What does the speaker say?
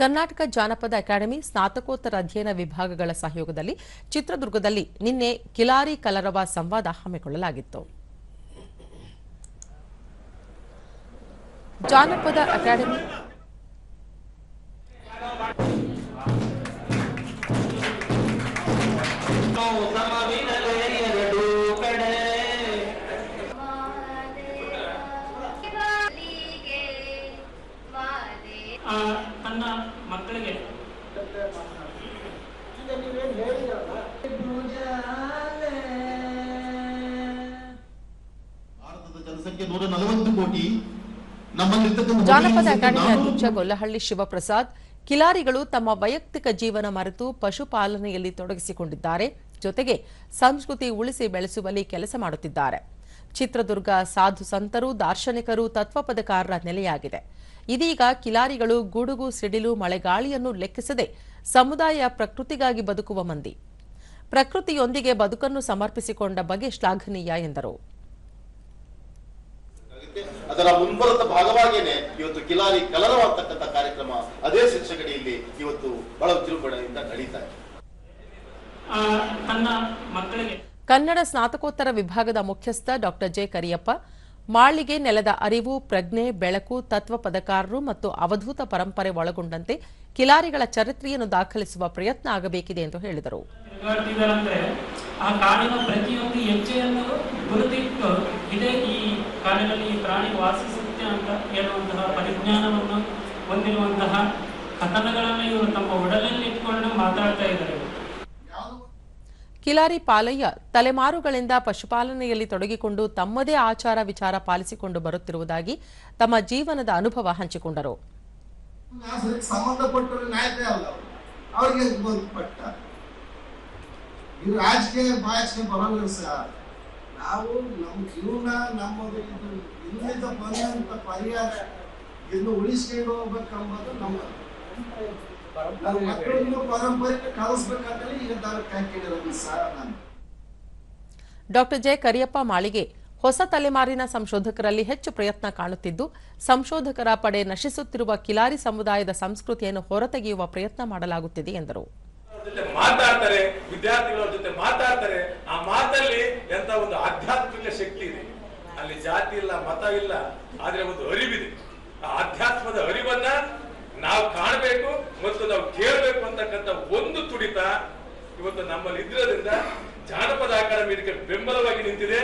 ಕರ್ನಾಟಕ ಜಾನಪದ ಅಕಾಡೆಮಿ ಸ್ನಾತಕೋತ್ತರ ಅಧ್ಯಯನ ವಿಭಾಗಗಳ ಸಹಯೋಗದಲ್ಲಿ ಚಿತ್ರದುರ್ಗದಲ್ಲಿ ನಿನ್ನೆ ಕಿಲಾರಿ ಕಲರವ ಸಂವಾದ ಹಮ್ಮಿಕೊಳ್ಳಲಾಗಿತ್ತು. ಜಾನಪದ ಅಕಾಡೆಮಿ ತನ್ನ ಮಕ್ಕಳಿಗೆ. ಭಾರತದ ಜನಸಂಖ್ಯೆ ನೂರ ನಲವತ್ತು ಕೋಟಿ. ಜಾನಪದ ಅಕಾಡೆಮಿ ಅಧ್ಯಕ್ಷ ಗೊಲ್ಲಹಳ್ಳಿ ಶಿವಪ್ರಸಾದ್ ಕಿಲಾರಿಗಳು ತಮ್ಮ ವೈಯಕ್ತಿಕ ಜೀವನ ಮರೆತು ಪಶುಪಾಲನೆಯಲ್ಲಿ ತೊಡಗಿಸಿಕೊಂಡಿದ್ದಾರೆ. ಜೊತೆಗೆ ಸಂಸ್ಕೃತಿ ಉಳಿಸಿ ಬೆಳೆಸುವಲ್ಲಿ ಕೆಲಸ ಮಾಡುತ್ತಿದ್ದಾರೆ. ಚಿತ್ರದುರ್ಗ ಸಾಧು ಸಂತರು ದಾರ್ಶನಿಕರು ತತ್ವಪದಕಾರರ ನೆಲೆಯಾಗಿದೆ. ಇದೀಗ ಕಿಲಾರಿಗಳು ಗುಡುಗು ಸಿಡಿಲು ಮಳೆಗಾಳಿಯನ್ನು ಲೆಕ್ಕಿಸದೆ ಸಮುದಾಯ ಪ್ರಕೃತಿಗಾಗಿ ಬದುಕುವ ಮಂದಿ. ಪ್ರಕೃತಿಯೊಂದಿಗೆ ಬದುಕನ್ನು ಸಮರ್ಪಿಸಿಕೊಂಡ ಬಗೆ ಶ್ಲಾಘನೀಯ ಎಂದರು. ಅದರ ಮುಂಬರದ ಭಾಗವಾಗಿಯೇ ಇವತ್ತು ಕಿಲಾರಿ ಕಲರವಾಗ್ತಕ್ಕಂಥ ಕಾರ್ಯಕ್ರಮ ಅದೇ ಶಿಕ್ಷಕಡಿಯಲ್ಲಿ ಇವತ್ತು ಬಹಳ ವಿಜೃಂಭಣೆಯಿಂದ ನಡೀತಾ ಇದೆ. ಆ, ತನ್ನ ಮಕ್ಕಳಿಗೆ ಕನ್ನಡ ಸ್ನಾತಕೋತ್ತರ ವಿಭಾಗದ ಮುಖ್ಯಸ್ಥ ಡಾಕ್ಟರ್ ಜೆ ಕರಿಯಪ್ಪ ಮಾಳಿಗೆ ನೆಲದ ಅರಿವು, ಪ್ರಜ್ಞೆ, ಬೆಳಕು, ತತ್ವ ಪದಕಾರರು ಮತ್ತು ಅವಧೂತ ಪರಂಪರೆ ಒಳಗೊಂಡಂತೆ ಕಿಲಾರಿಗಳ ಚರಿತ್ರೆಯನ್ನು ದಾಖಲಿಸುವ ಪ್ರಯತ್ನ ಆಗಬೇಕಿದೆ ಎಂದು ಹೇಳಿದರು. ಆ ಈ ಪ್ರಾಣಿ ಅಂತ ಹೇಳುವಂತಹ ಪರಿಜ್ಞಾನವನ್ನು ಹೊಂದಿರುವಂತಹ ಕಥನಗಳನ್ನು ಇವರು ತಮ್ಮ ಒಡಲಲ್ಲಿ ಇಟ್ಕೊಂಡು ಮಾತಾಡ್ತಾ ಇದ್ದಾರೆ. ಕಿಲಾರಿ ಪಾಲಯ್ಯ ತಲೆಮಾರುಗಳಿಂದ ಪಶುಪಾಲನೆಯಲ್ಲಿ ತೊಡಗಿಕೊಂಡು ತಮ್ಮದೇ ಆಚಾರ ವಿಚಾರ ಪಾಲಿಸಿಕೊಂಡು ಬರುತ್ತಿರುವುದಾಗಿ ತಮ್ಮ ಜೀವನದ ಅನುಭವ ಹಂಚಿಕೊಂಡರು. ರಾಜಕೀಯ ನಮ್ಮ ಜೀವನ ಉಳಿಸ್ಕೊಂಡು ನಮ್ಮ ಮಕ್ಕಳನ್ನು ಪರಂಪರೆ ಕಳಿಸ್ಬೇಕಂತೇಳಿ ಈಗ ನಾನು ಕಾಯ್ಕೊಂಡಿರೋದು ಸರ್ ನಾನು. ಡಾಕ್ಟರ್ ಜೆ ಕರಿಯಪ್ಪ ಮಾಳಿಗೆ ಹೊಸ ತಲೆಮಾರಿನ ಸಂಶೋಧಕರಲ್ಲಿ ಹೆಚ್ಚು ಪ್ರಯತ್ನ ಕಾಣುತ್ತಿದ್ದು ಸಂಶೋಧಕರ ಪಡೆ ನಶಿಸುತ್ತಿರುವ ಕಿಲಾರಿ ಸಮುದಾಯದ ಸಂಸ್ಕೃತಿಯನ್ನು ಹೊರತೆಗೆಯುವ ಪ್ರಯತ್ನ ಮಾಡಲಾಗುತ್ತಿದೆ ಎಂದರು. ಮಾತಾಡ್ತಾರೆ ವಿದ್ಯಾರ್ಥಿಗಳ ಜೊತೆ ಮಾತಾಡ್ತಾರೆ ಆ ಮಾತಲ್ಲಿ ಎಂತ ಒಂದು ಆಧ್ಯಾತ್ಮಿಕ ಶಕ್ತಿ ಇದೆ. ಅಲ್ಲಿ ಜಾತಿ ಇಲ್ಲ ಮತ ಇಲ್ಲ ಆದ್ರೆ ಒಂದು ಅರಿವಿದೆ. ಆ ಅಧ್ಯಾತ್ಮದ ಅರಿವನ್ನ ನಾವು ಮತ್ತು ನಾವು ಕೇಳಬೇಕು ಅಂತಕ್ಕಂಥ ಒಂದು ತುಡಿತ ಇವತ್ತು ನಮ್ಮಲ್ಲಿ ಇದ್ದಿರೋದ್ರಿಂದ ಜಾನಪದ ಅಕಾಡೆಮಿ ಇದಕ್ಕೆ ಬೆಂಬಲವಾಗಿ ನಿಂತಿದೆ.